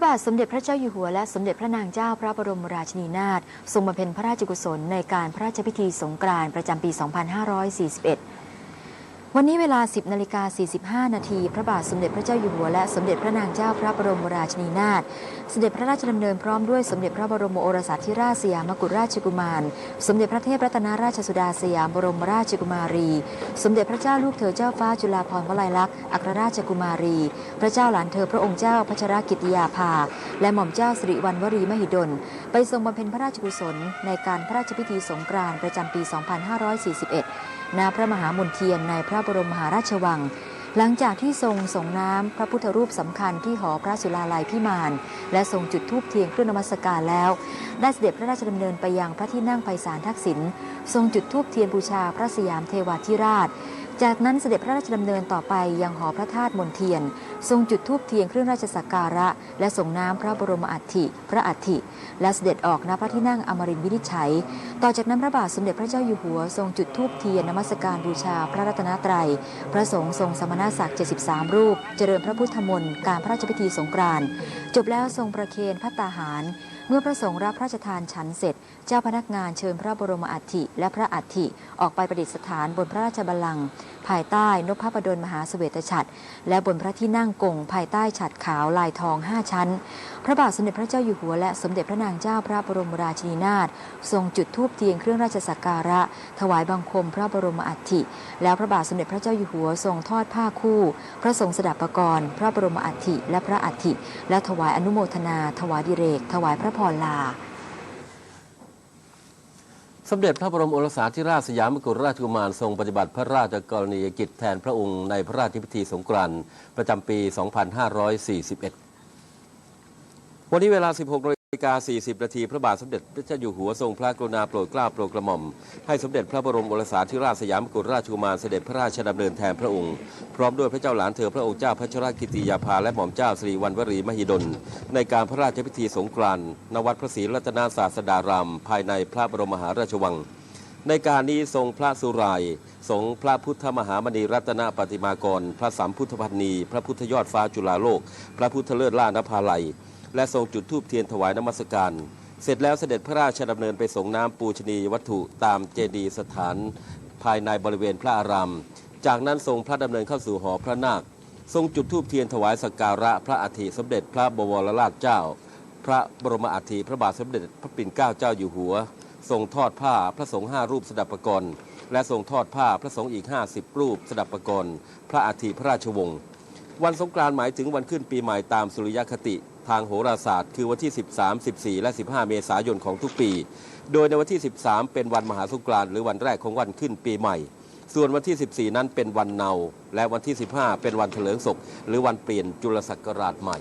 ระบาทสมเด็จพระเจ้าอยู่หัวและสมเด็จพระนางเจ้าพระบรมราชินีนาถทรงบำเพ็ญพระราชกุศลในการพระราชพิธีสงกรานต์ประจำปี 2541 วันนี้เวลา 10นาฬิกา45 นาที พระบาทสมเด็จพระเจ้าอยู่หัวและสมเด็จพระนางเจ้าพระบรมราชินีนาถ เสด็จพระราชดำเนินพร้อมด้วยสมเด็จพระบรมโอรสาธิราชสยามกุฎราชกุมาร สมเด็จพระเทพรัตนราชสุดาสยามบรมราชกุมารี สมเด็จพระเจ้าลูกเธอเจ้าฟ้าจุฬาภรณ์วลัยลักษณ์อัครราชกุมารี พระเจ้าหลานเธอพระองค์เจ้าพัชรกิติยาภา และหม่อมเจ้าสิริวัณวรีมหิดล ไปทรงบำเพ็ญพระราชกุศล ในการพระราชพิธีสงกรานต์ประจำปี 2541 ณ พระมหามนเทียนในพระบรมมหาราชวัง หลังจากที่ทรงส่งน้ำพระพุทธรูปสำคัญที่หอพระสุลาลัยพิมาน และทรงจุดธูปเทียนเครื่องนมัสการแล้ว ได้เสด็จพระราชดำเนินไปยังพระที่นั่งไพศาลทักษิณทรงจุดธูปเทียนบูชาพระสยามเทวาธิราช จากนั้นเสด็จพระราชดำเนินต่อไปยังหอพระธาตุมนเทียน ทรงจุดธูปเทียนเครื่องราชสักการะ และส่งน้ำพระบรมอัฐิพระอัฐิและเสด็จออกณพระที่นั่งอมรินทร์วินิจฉัย ต่อจากนั้นพระบาทสมเด็จพระเจ้าอยู่หัว ทรงจุดธูปเทียนนมัสการบูชาพระรัตนตรัย พระสงฆ์ทรงสมณศักดิ์ 73 รูป เจริญพระพุทธมนต์การพระราชพิธีสงกรานต์จบแล้วทรงประเคนพระตาหาร เมื่อพระสงฆ์รับพระราชทานฉันเสร็จ เจ้าพนักงานเชิญพระบรมอัฐิและพระอัฐิออกไปประดิษฐานบนพระราชบัลลังก์ภายใต้นพพดลมหาเสวตฉัตรและบนพระที่นั่งกงภายใต้ฉัตรขาวลายทองห้าชั้น พระบาทสมเด็จพระเจ้าอยู่หัวและสมเด็จพระนางเจ้าพระบรมราชินีนาถทรงจุดธูปเทียนเครื่องราชสักการะ ถวายบังคมพระบรมอัฐิแล้วพระบาทสมเด็จพระเจ้าอยู่หัวทรงทอดผ้าคู่ พระทรงสดับประกรณ์พระบรมอัฐิและพระอัฐิและถวายอนุโมทนา ถวายดิเรก ถวายพระพรลา สมเด็จพระบรมโอรสาธิราชสยามกุฎราชกุมารทรงปฏิบัติพระราชกรณียกิจแทนพระองค์ในพระราชพิธีสงกรานต์ประจำปี 2541 วันนี้เวลา 16 นาฬิกา 40 นาที พระบาทสมเด็จพระเจ้าอยู่หัวทรงพระกรุณาโปรดเกล้าโปรดกระหม่อม ให้สมเด็จพระบรมโอรสาธิราชสยามกุฎราชกุมารเสด็จพระราชดำเนินแทนพระองค์ พร้อมด้วยพระเจ้าหลานเธอพระองค์เจ้าพัชรกิติยาภาและหม่อมเจ้าสิริวัณวรีมหิดล ในการพระราชพิธีสงกรานต์ณวัดพระศรีรัตนาศาสดาราม ภายในพระบรมมหาราชวัง ในการนี้ทรงพระสุรายทรงพระพุทธมหามณีรัตนปฏิมากร พระสัมพุทธพันนี พระพุทธยอดฟ้าจุฬาโลก พระพุทธเลิศล่านภาลัย และทรงจุดธูปเทียนถวายนมัสการ เสร็จแล้วเสด็จพระราชดำเนินไปส่งน้ำปูชนียวัตถุตามเจดีย์สถานภายในบริเวณพระอาราม จากนั้นทรงพระดำเนินเข้าสู่หอพระนาค ทรงจุดธูปเทียนถวายสักการะพระอัฐิสมเด็จพระบวรราชเจ้า พระบรมอัฐิพระบาทสมเด็จพระปิ่นเกล้าเจ้าอยู่หัว ทรงทอดผ้าพระสงฆ์ห้ารูปสดับประกรณ์และทรงทอดผ้าพระสงฆ์อีก 50 รูปสดับประกรณ์พระอัฐิพระราชวงศ์วันสงกรานต์หมายถึงวันขึ้นปีใหม่ตามสุริยคติ ทางโหราศาสตร์ คือวันที่ 13 14 และ 15 เมษายนของทุกปี โดยในวันที่ 13 เป็นวันมหาสงกรานต์หรือวันแรกของวันขึ้นปีใหม่ ส่วนวันที่ 14 นั้นเป็นวันเนา และวันที่ 15 เป็นวันเถลิงศกหรือวันเปลี่ยนจุลศักราชใหม่